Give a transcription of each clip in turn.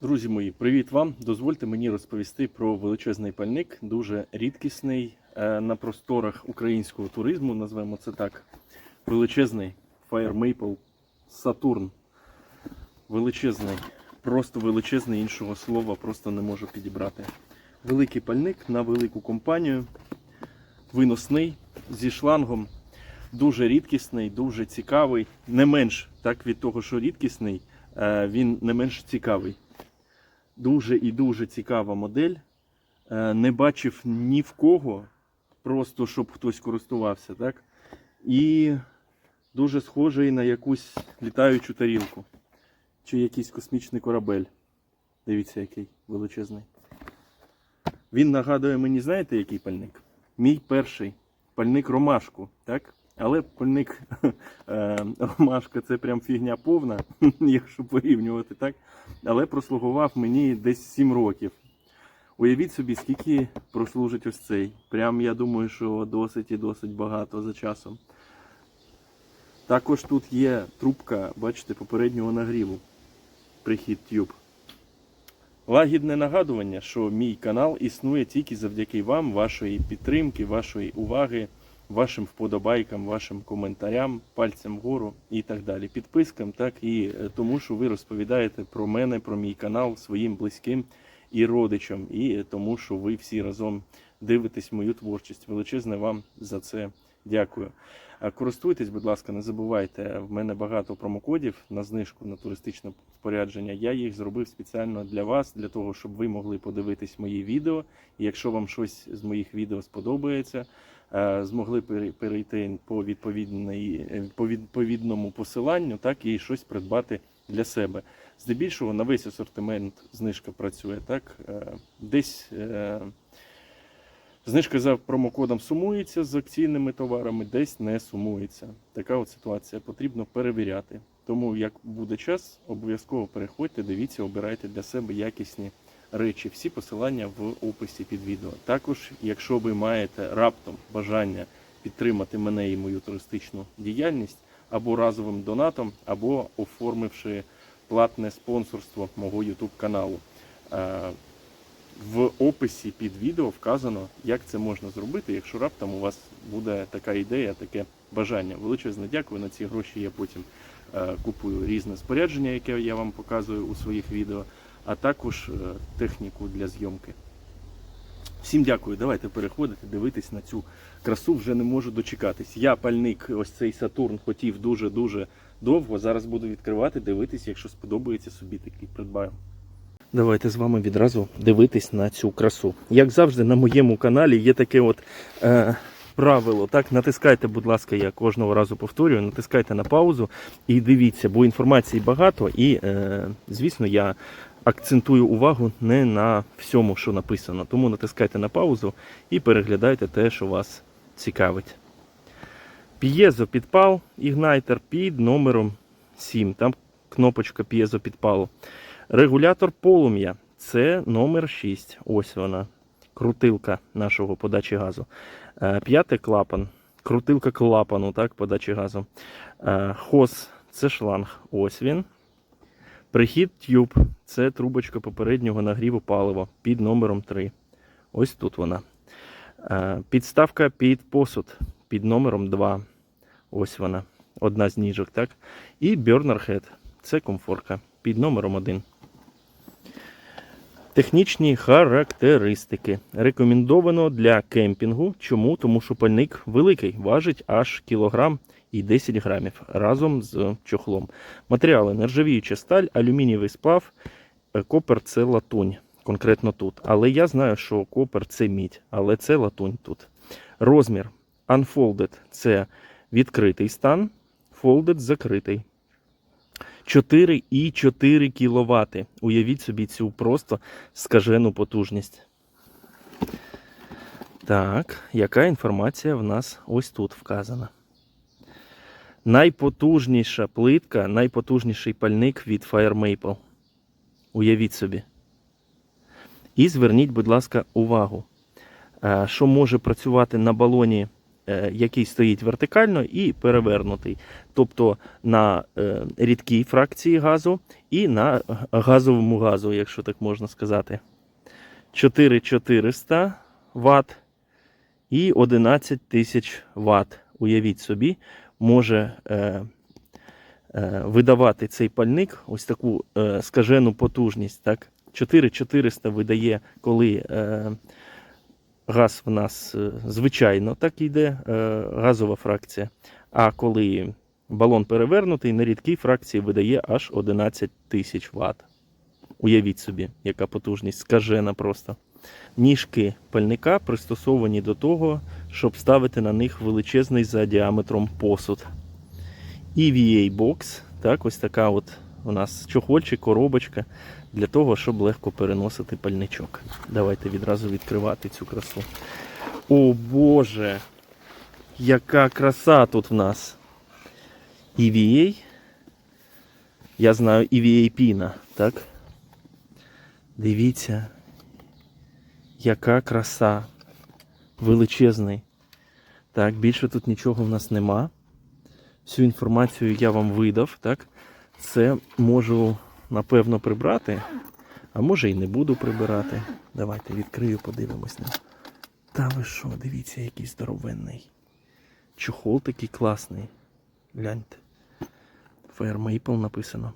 Друзі мої, привіт вам! Дозвольте мені розповісти про величезний пальник, дуже рідкісний е, на просторах українського туризму, назвемо це так. Величезний Fire Maple Saturn. Величезний, просто величезний, іншого слова просто не можу підібрати. Великий пальник на велику компанію, виносний зі шлангом. Дуже рідкісний, дуже цікавий. Не менш так від того, що рідкісний, е, він не менш цікавий. Дуже і дуже цікава модель. Е, Не бачив ні в кого, просто щоб хтось користувався, так? І дуже схожий на якусь літаючу тарілку. Чи якийсь космічний корабель. Дивіться, який величезний. Він нагадує мені, знаєте, який пальник? Мій перший пальник ромашку, так? Але пальник е, ромашка це прям фігня повна, якщо порівнювати, так? Але прослугував мені десь 7 років. Уявіть собі, скільки прослужить ось цей. Прям я думаю, що досить і досить багато за часом. Також тут є трубка, бачите, попереднього нагріву. Прихід тюб. Лагідне нагадування, що мій канал існує тільки завдяки вам, вашої підтримки, вашої уваги, вашим вподобайкам, вашим коментарям, пальцем вгору і так далі. Підпискам, так і е, тому, що ви розповідаєте про мене, про мій канал своїм близьким і родичам, і е, тому, що ви всі разом дивитесь мою творчість. Величезне вам за це дякую. Користуйтесь, будь ласка, не забувайте. В мене багато промокодів на знижку на туристичне спорядження. Я їх зробив спеціально для вас, для того, щоб ви могли подивитись мої відео. І якщо вам щось з моїх відео сподобається, е, змогли перейти по е, по відповідному посиланню, так і щось придбати для себе. Здебільшого на весь асортимент знижка працює. Так Е, десь. е, Знижка за промокодом сумується з акційними товарами, десь не сумується. Така от ситуація потрібно перевіряти. Тому, як буде час, обов'язково переходьте, дивіться, обирайте для себе якісні речі. Всі посилання в описі під відео. Також, якщо ви маєте раптом бажання підтримати мене і мою туристичну діяльність або разовим донатом, або оформивши платне спонсорство мого YouTube каналу. Е, в описі під відео вказано, як це можна зробити, якщо раптом у вас буде така ідея, таке бажання. Величезне дякую. На ці гроші я потім е, купую різне спорядження, яке я вам показую у своїх відео, а також е, техніку для зйомки. Всім дякую. Давайте переходити, дивитись на цю красу. Вже не можу дочекатись. Я пальник, ось цей Сатурн, хотів дуже-дуже довго. Зараз буду відкривати, дивитись, якщо сподобається собі такий придбаю. Давайте з вами відразу дивитись на цю красу. Як завжди, на моєму каналі є таке от е, правило. Так, натискайте, будь ласка, я кожного разу повторюю, натискайте на паузу і дивіться, бо інформації багато, і, е, звісно, я акцентую увагу не на всьому, що написано. Тому натискайте на паузу і переглядайте те, що вас цікавить. П'єзопідпал ігнайтер під номером 7. Там кнопочка п'єзопідпалу. Регулятор полум'я це номер 6. Ось вона. Крутилка нашого подачі газу. Е, П'ятий клапан. Крутилка клапану, так, подачі газу. Е, Хос це шланг. Ось він. Прихід тюб це трубочка попереднього нагріву палива під номером 3. Ось тут вона. Е, Підставка під посуд під номером 2. Ось вона. Одна з ніжок, так? І Burner Head. Це комфорка під номером 1. Технічні характеристики. Рекомендовано для кемпінгу. Чому? Тому що пальник великий, важить аж кілограм і 10 грамів разом з чохлом. Матеріали нержавіюча сталь, алюмінієвий сплав, е, копер це латунь, конкретно тут. Але я знаю, що копер це мідь, але це латунь тут. Розмір Unfolded це відкритий стан, Folded закритий. 4,4 кВт. Уявіть собі цю просто скажену потужність. Так, яка інформація в нас ось тут вказана? Найпотужніша плитка, найпотужніший пальник від Fire Maple. Уявіть собі. І зверніть, будь ласка, увагу, е, що може працювати на балоні е, який стоїть вертикально, і перевернутий. Тобто на е, рідкій фракції газу і на газовому газу, якщо так можна сказати. 4400 Вт і 11 тисяч Вт. Уявіть собі, може е, е, видавати цей пальник ось таку е, скажену потужність. Так? 4400 видає, коли е, газ в нас е, звичайно так йде, е, газова фракція. А коли балон перевернутий, на рідкій фракції видає аж 11 тисяч Вт. Уявіть собі, яка потужність, скажена просто. Ніжки пальника пристосовані до того, щоб ставити на них величезний за діаметром посуд. EVA Box, так, ось така от у нас чохольчик, коробочка для того, щоб легко переносити пальничок. Давайте відразу відкривати цю красу. О Боже! Яка краса тут в нас! EVA. Я знаю EVA піна, так? Дивіться, яка краса. Величезний. Так, більше тут нічого в нас нема. Всю інформацію я вам видав, так? Це можу, напевно, прибрати, а може і не буду прибирати. Давайте відкрию, подивимось. Та ви що, дивіться, який здоровенний. Чохол такий класний. Гляньте. Fire Maple написано.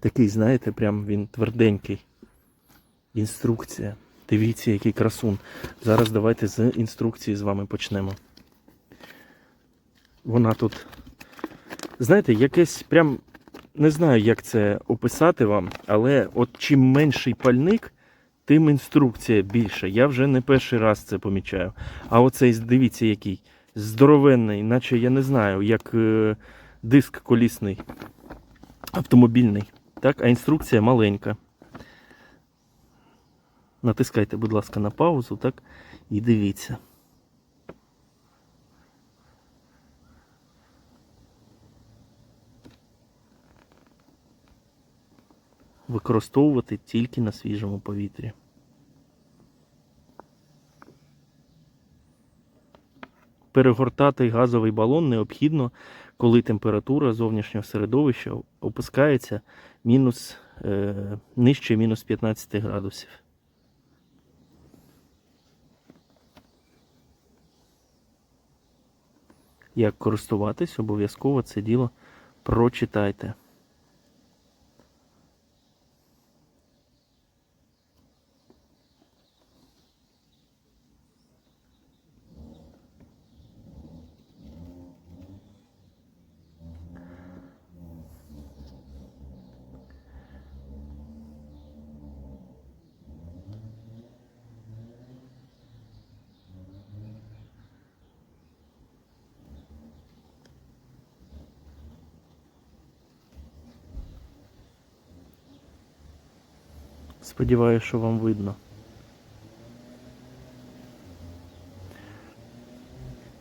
Такий, знаєте, прям він тверденький. Інструкція. Дивіться, який красун. Зараз давайте з інструкції з вами почнемо. Вона тут, знаєте, якесь прям не знаю, як це описати вам, але от чим менший пальник, тим інструкція більша. Я вже не перший раз це помічаю. А оцей, дивіться, який здоровенний, наче я не знаю, як е, диск колісний, автомобільний. Так, а інструкція маленька. Натискайте, будь ласка, на паузу, так, і дивіться. Використовувати тільки на свіжому повітрі. Перегортати газовий балон необхідно, коли температура зовнішнього середовища опускається мінус, е, нижче мінус 15 градусів. Як користуватись, обов'язково це діло прочитайте. Сподіваюся, що вам видно.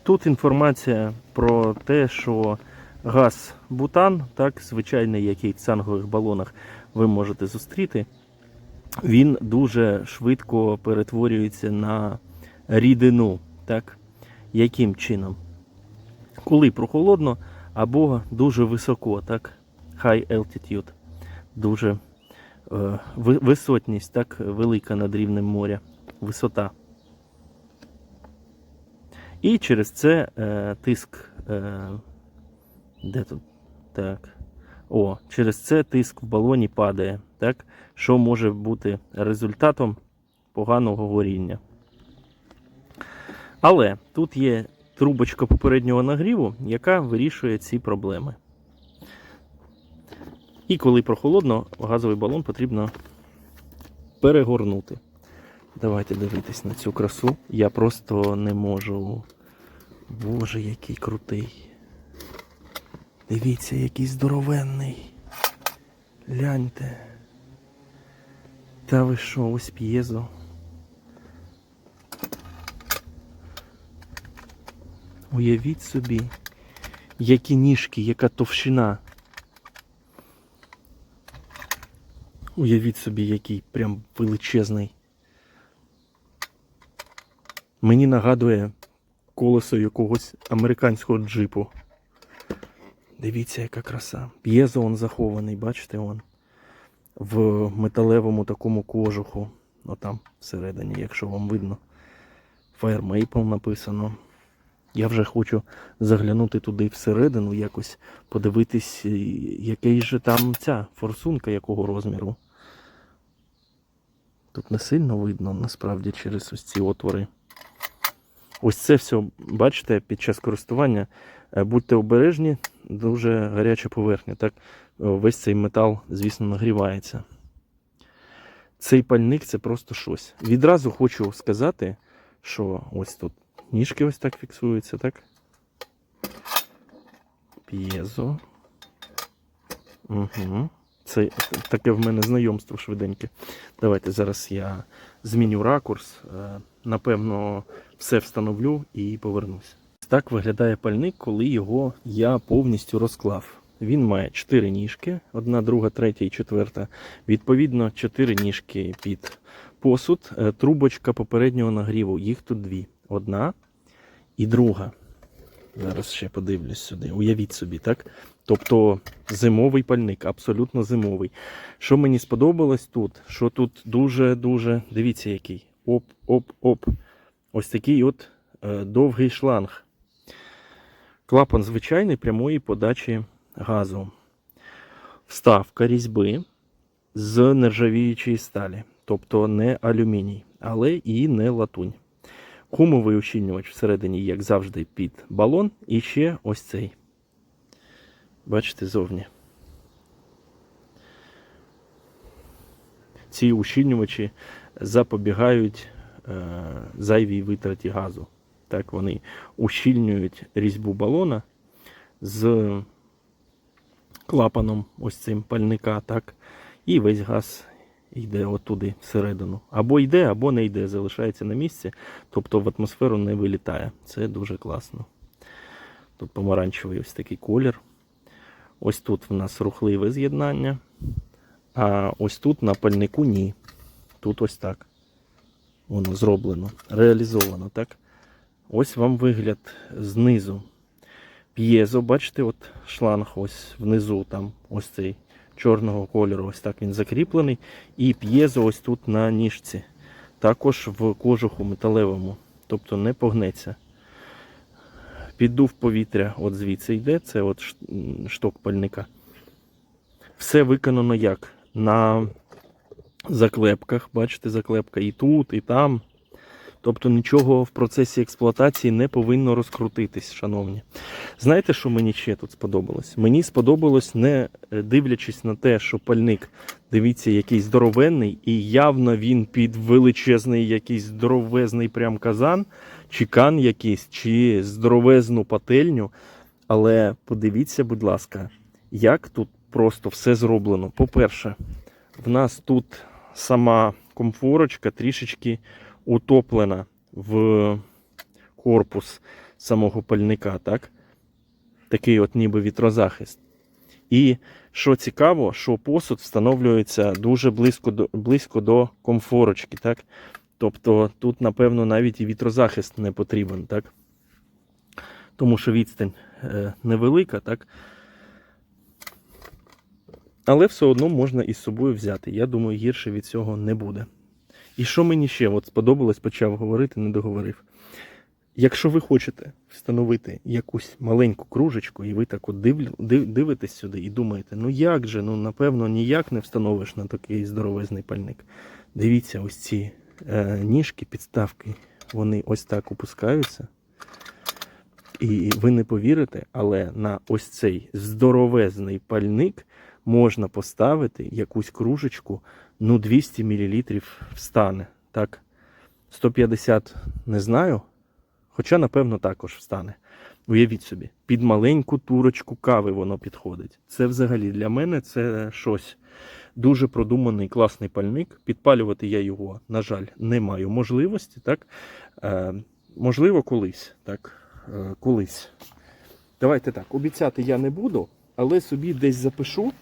Тут інформація про те, що газ бутан, так, звичайний, який в цангових балонах ви можете зустріти, він дуже швидко перетворюється на рідину. Так? Яким чином? Коли прохолодно або дуже високо, так? High altitude. Дуже висотність так велика над рівнем моря. Висота. І через це е, тиск. Е, де тут? Так. О, через це тиск в балоні падає, так? що може бути результатом поганого горіння. Але тут є трубочка попереднього нагріву, яка вирішує ці проблеми. І коли прохолодно, газовий балон потрібно перегорнути. Давайте дивитись на цю красу. Я просто не можу. Боже, який крутий. Дивіться, який здоровенний. Гляньте. Та ви що, ось п'єзо. Уявіть собі, які ніжки, яка товщина. Уявіть собі, який прям величезний Мені нагадує колесо якогось американського джипу. Дивіться, яка краса. П'єзо он захований, бачите, он. В металевому такому кожуху. Отам всередині, якщо вам видно. Fire Maple написано. Я вже хочу заглянути туди всередину, якось подивитись, який же там ця форсунка, якого розміру. Тут не сильно видно, насправді, через ось ці отвори. Ось це все, бачите, під час користування. Е, Будьте обережні, дуже гаряча поверхня. Так, е, весь цей метал, звісно, нагрівається. Цей пальник це просто щось. Відразу хочу сказати, що ось тут ніжки ось так фіксуються, так? П'єзо. Угу. Це таке в мене знайомство швиденьке. Давайте зараз я зміню ракурс. е, Напевно, все встановлю і повернусь. Так виглядає пальник, коли його я повністю розклав. Він має 4 ніжки, одна, друга, третя і четверта. Відповідно, 4 ніжки під посуд, е, трубочка попереднього нагріву. Їх тут дві. Одна і друга. Зараз ще подивлюсь сюди. Уявіть собі, так? Тобто зимовий пальник, абсолютно зимовий. Що мені сподобалось тут? Що тут дуже-дуже, дивіться, який. Оп, оп, оп. Ось такий от е, довгий шланг. Клапан звичайний прямої подачі газу. Вставка різьби з нержавіючої сталі. Тобто не алюміній, але і не латунь. Гумовий ущільнювач всередині, як завжди, під балон. І ще ось цей. Бачите, зовні. Ці ущільнювачі запобігають е, зайвій витраті газу. Так, вони ущільнюють різьбу балона з клапаном ось цим пальника, так, і весь газ йде отуди всередину. Або йде, або не йде, залишається на місці, тобто в атмосферу не вилітає. Це дуже класно. Тут помаранчевий ось такий колір. Ось тут в нас рухливе з'єднання. А ось тут на пальнику ні. Тут ось так. Воно зроблено, реалізовано, так? Ось вам вигляд знизу. П'єзо, бачите, от шланг ось внизу, там ось цей чорного кольору, ось так він закріплений. І п'єзо ось тут на ніжці. Також в кожуху металевому, тобто не погнеться. Піддув повітря, от звідси йде, це от шток пальника. Все виконано як? На заклепках, бачите, заклепка і тут, і там. Тобто нічого в процесі експлуатації не повинно розкрутитись, шановні. Знаєте, що мені ще тут сподобалось? Мені сподобалось, не е, дивлячись на те, що пальник, дивіться, який здоровенний, і явно він під величезний якийсь здоровезний прям казан, чи кан якийсь, чи здоровезну пательню. Але подивіться, будь ласка, як тут просто все зроблено. По-перше, в нас тут сама комфорочка трішечки утоплена в корпус самого пальника, так? Такий от ніби вітрозахист. І що цікаво, що посуд встановлюється дуже близько до, близько до комфорочки, так? Тобто тут, напевно, навіть і вітрозахист не потрібен, так? Тому що відстань е, невелика, так? Але все одно можна із собою взяти. Я думаю, гірше від цього не буде. І що мені ще от сподобалось, почав говорити, не договорив. Якщо ви хочете встановити якусь маленьку кружечку, і ви так от див, див, дивитесь сюди і думаєте, ну як же, ну напевно, ніяк не встановиш на такий здоровезний пальник. Дивіться, ось ці е, ніжки, підставки, вони ось так опускаються. І ви не повірите, але на ось цей здоровезний пальник можна поставити якусь кружечку, ну 200 мл встане. Так? 150 не знаю. Хоча, напевно, також встане. Уявіть собі, під маленьку турочку кави воно підходить. Це взагалі для мене це щось. Дуже продуманий класний пальник. Підпалювати я його, на жаль, не маю можливості. Так? Е, можливо, колись. Так? Е, колись. Давайте так, обіцяти я не буду, але собі десь запишу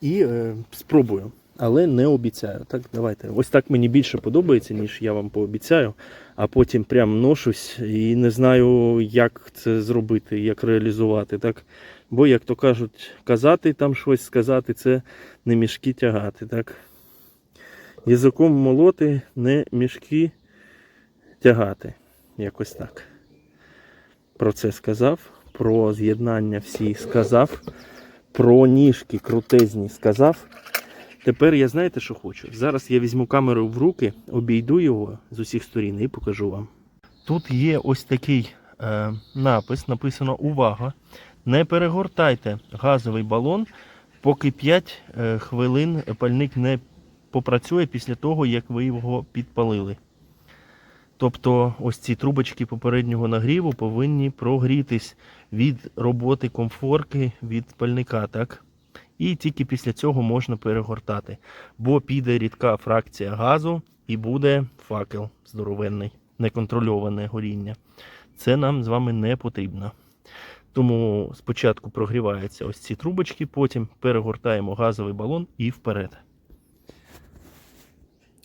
і е, спробую. але не обіцяю. Так, давайте. Ось так мені більше подобається, ніж я вам пообіцяю, а потім прям ношусь і не знаю, як це зробити, як реалізувати. Так? Бо, як то кажуть, казати там щось, сказати, це не мішки тягати. Так? Язиком молоти, не мішки тягати. Якось так. Про це сказав, про з'єднання всі сказав, про ніжки крутезні сказав. Тепер я знаєте, що хочу? Зараз я візьму камеру в руки, обійду його з усіх сторін і покажу вам. Тут є ось такий е, напис, написано Увага! Не перегортайте газовий балон, поки 5 е, хвилин пальник не попрацює після того, як ви його підпалили. Тобто ось ці трубочки попереднього нагріву повинні прогрітись від роботи комфорки від пальника, так? І тільки після цього можна перегортати. Бо піде рідка фракція газу і буде факел здоровенний, неконтрольоване горіння. Це нам з вами не потрібно. Тому спочатку прогріваються ось ці трубочки, потім перегортаємо газовий балон і вперед.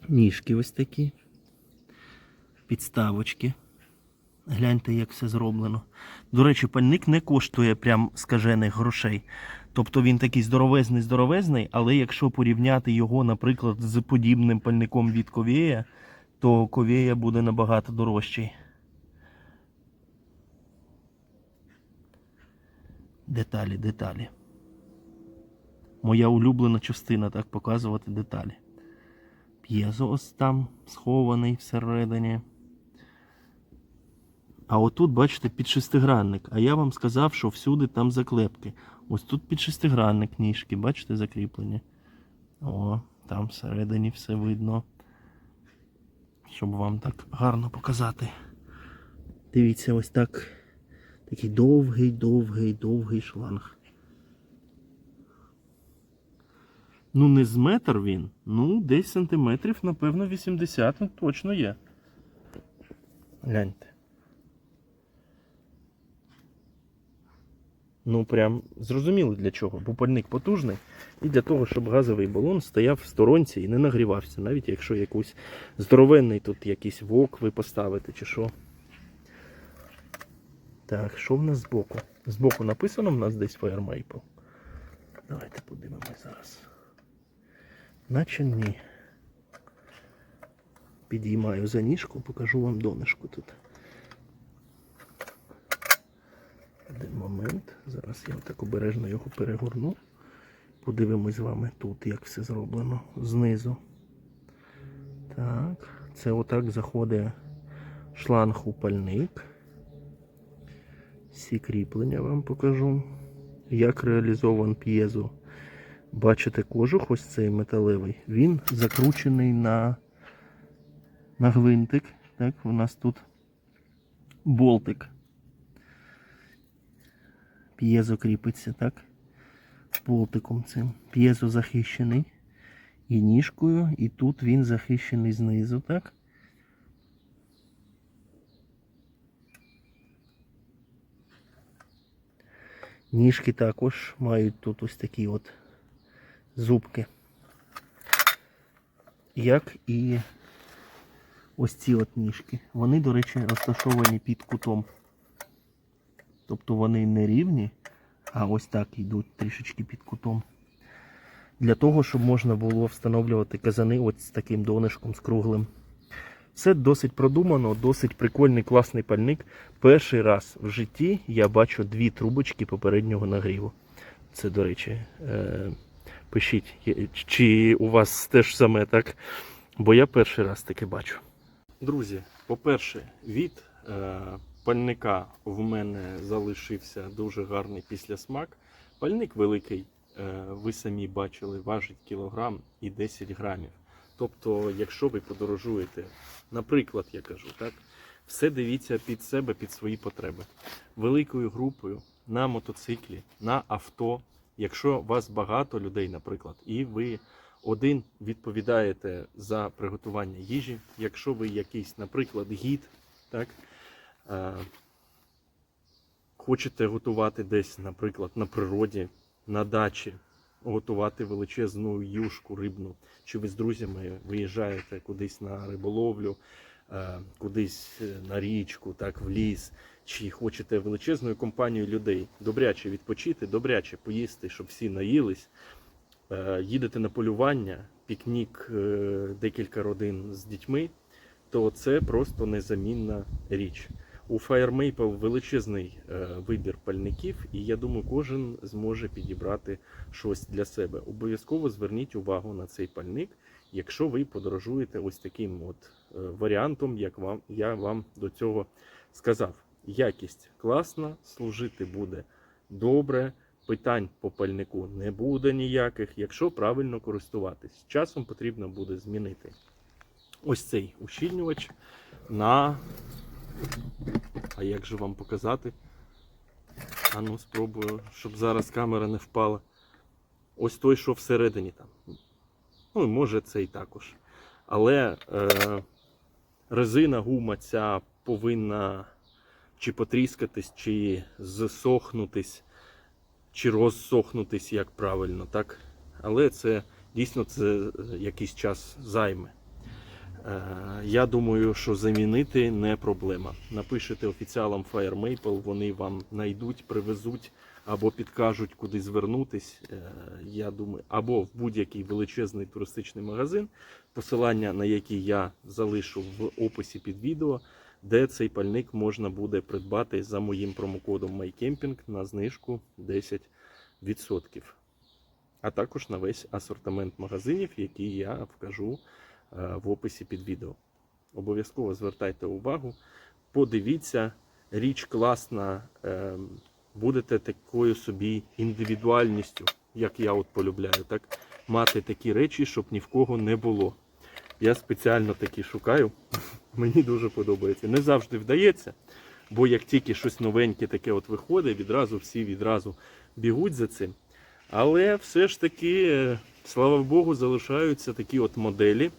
Ніжки ось такі. Підставочки. Гляньте, як все зроблено. До речі, пальник не коштує прям скажених грошей. Тобто він такий здоровезний, здоровезний, але якщо порівняти його, наприклад, з подібним пальником від Ковея, то Ковея буде набагато дорожчий. Деталі, деталі. Моя улюблена частина так показувати деталі. П'єзо ось там схований всередині. А отут, бачите, під шестигранник. А я вам сказав, що всюди там заклепки. Ось тут під шестигранник ніжки, бачите, закріплені. О, там всередині все видно. Щоб вам так гарно показати. Дивіться, ось так. Такий довгий, довгий, довгий шланг. Ну, не з метр він. Ну, десь сантиметрів, напевно, 80 ну, точно є. Гляньте. Ну, прям зрозуміло для чого. Бо пальник потужний і для того, щоб газовий балон стояв в сторонці і не нагрівався, навіть якщо якийсь здоровенний тут якийсь вок ви поставите чи що. Так, що в нас збоку? Збоку написано в нас десь Fire Maple. Давайте подивимось зараз. Наче ні. Підіймаю за ніжку, покажу вам донышко тут. Один момент. Зараз я так обережно його перегорну. Подивимось з вами тут, як все зроблено знизу. Так, це отак заходить шланг у пальник. Всі кріплення вам покажу. Як реалізован п'єзо. Бачите кожух, ось цей металевий. Він закручений на, на гвинтик. Так, у нас тут болтик. П'єзо кріпиться, так? Болтиком цим. П'єзо захищений і ніжкою, і тут він захищений знизу, так? Ніжки також мають тут ось такі от зубки. Як і ось ці от ніжки. Вони, до речі, розташовані під кутом. Тобто вони не рівні, а ось так йдуть трішечки під кутом. Для того, щоб можна було встановлювати казани ось з таким донишком, з круглим. Все досить продумано, досить прикольний, класний пальник. Перший раз в житті я бачу дві трубочки попереднього нагріву. Це, до речі, е, пишіть, чи у вас теж саме так, бо я перший раз таке бачу. Друзі, по-перше, від е, пальника в мене залишився дуже гарний післясмак. Пальник великий, е, ви самі бачили, важить кілограм і 10 грамів. Тобто, якщо ви подорожуєте, наприклад, я кажу, так, все дивіться під себе, під свої потреби. Великою групою на мотоциклі, на авто, якщо вас багато людей, наприклад, і ви один відповідаєте за приготування їжі, якщо ви якийсь, наприклад, гід, так, хочете готувати десь, наприклад, на природі, на дачі, готувати величезну юшку рибну, чи ви з друзями виїжджаєте кудись на риболовлю, е, кудись е, на річку, так, в ліс, чи хочете величезною компанією людей добряче відпочити, добряче поїсти, щоб всі наїлись, е, їдете на полювання, пікнік е, декілька родин з дітьми, то це просто незамінна річ. У Fire Maple величезний е, вибір пальників, і я думаю, кожен зможе підібрати щось для себе. Обов'язково зверніть увагу на цей пальник, якщо ви подорожуєте ось таким от е, варіантом, як вам я вам до цього сказав. Якість класна, служити буде добре. Питань по пальнику не буде ніяких, якщо правильно користуватись. Часом потрібно буде змінити ось цей ущільнювач на. А як же вам показати? А ну спробую, щоб зараз камера не впала. Ось той, що всередині там. Ну, і може цей також. Але е, резина, гума ця повинна чи потріскатись, чи зсохнутись, чи розсохнутись, як правильно, так? Але це дійсно це якийсь час займе. Е, Я думаю, що замінити не проблема. Напишете офіціалам Fire Maple, вони вам знайдуть, привезуть або підкажуть, куди звернутись. Е, Я думаю, або в будь-який величезний туристичний магазин, посилання на який я залишу в описі під відео, де цей пальник можна буде придбати за моїм промокодом MyCamping на знижку 10%. А також на весь асортимент магазинів, які я вкажу в описі під відео. Обов'язково звертайте увагу, подивіться, річ класна, е, будете такою собі індивідуальністю, як я от полюбляю, так мати такі речі, щоб ні в кого не було. Я спеціально такі шукаю. Мені дуже подобається. Не завжди вдається, бо як тільки щось новеньке таке от виходить, відразу всі відразу бігуть за цим. Але все ж таки, е, слава Богу, залишаються такі от моделі,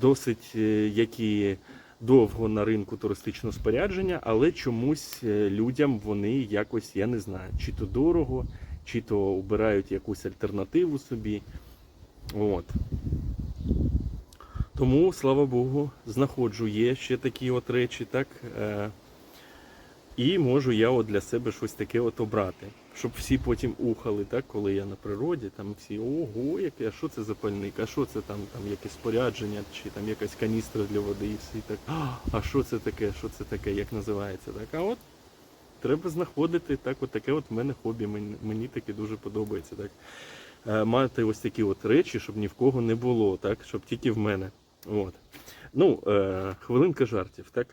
досить е, які довго на ринку туристичного спорядження, але чомусь е, людям вони якось, я не знаю, чи то дорого, чи то обирають якусь альтернативу собі. От. Тому, слава Богу, знаходжу є ще такі от речі, так. І можу я от для себе щось таке от обрати, щоб всі потім ухали, так, коли я на природі, там всі ого, яке, а що це за пальник, а що це там, там якесь спорядження, чи там якась каністра для води, і всі так, «А, а що це таке, що це таке, як називається, так. А от треба знаходити так, от таке от в мене хобі, мені, мені таке дуже подобається. так. Е, Мати ось такі от речі, щоб ні в кого не було, так, щоб тільки в мене. От. Ну, е, хвилинка жартів, так.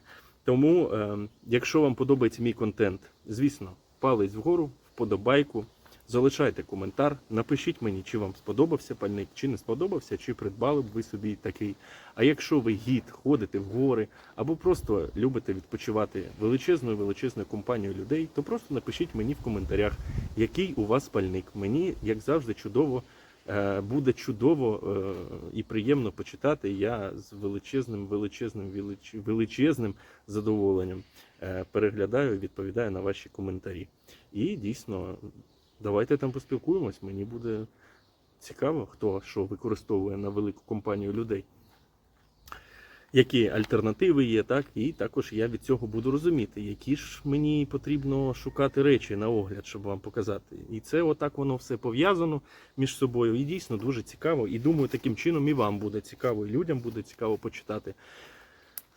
Тому, е, якщо вам подобається мій контент, звісно, палець вгору, вподобайку, залишайте коментар, напишіть мені, чи вам сподобався пальник, чи не сподобався, чи придбали б ви собі такий. А якщо ви гід, ходите в гори, або просто любите відпочивати величезною величезною компанією людей, то просто напишіть мені в коментарях, який у вас пальник. Мені, як завжди, чудово. Е, Буде чудово е, і приємно почитати. Я з величезним, величезним, велич- величезним задоволенням е, переглядаю, відповідаю на ваші коментарі. І дійсно, давайте там поспілкуємось. Мені буде цікаво, хто що використовує на велику компанію людей. Які альтернативи є, так? І також я від цього буду розуміти, які ж мені потрібно шукати речі на огляд, щоб вам показати. І це отак воно все пов'язано між собою. І дійсно дуже цікаво. І думаю, таким чином і вам буде цікаво, і людям буде цікаво почитати.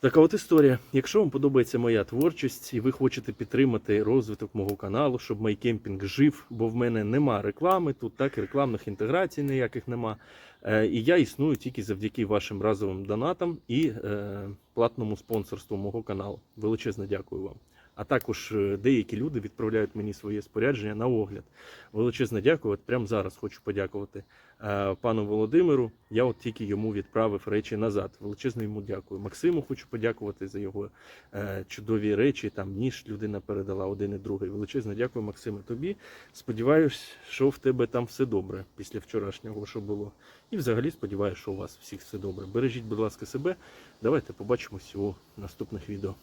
Така от історія. Якщо вам подобається моя творчість і ви хочете підтримати розвиток мого каналу, щоб майкемпінг жив, бо в мене нема реклами, тут так і рекламних інтеграцій ніяких нема. Е, І я існую тільки завдяки вашим разовим донатам і е, платному спонсорству мого каналу. Величезне дякую вам. А також е, деякі люди відправляють мені своє спорядження на огляд. Величезне дякую. От прямо зараз хочу подякувати е, пану Володимиру. Я от тільки йому відправив речі назад. Величезне йому дякую. Максиму хочу подякувати за його е, чудові речі. Там ніж людина передала один і другий. Величезне дякую, Максиме, тобі. Сподіваюсь, що в тебе там все добре після вчорашнього, що було. І взагалі сподіваюся, що у вас всіх все добре. Бережіть, будь ласка, себе. Давайте побачимося у наступних відео.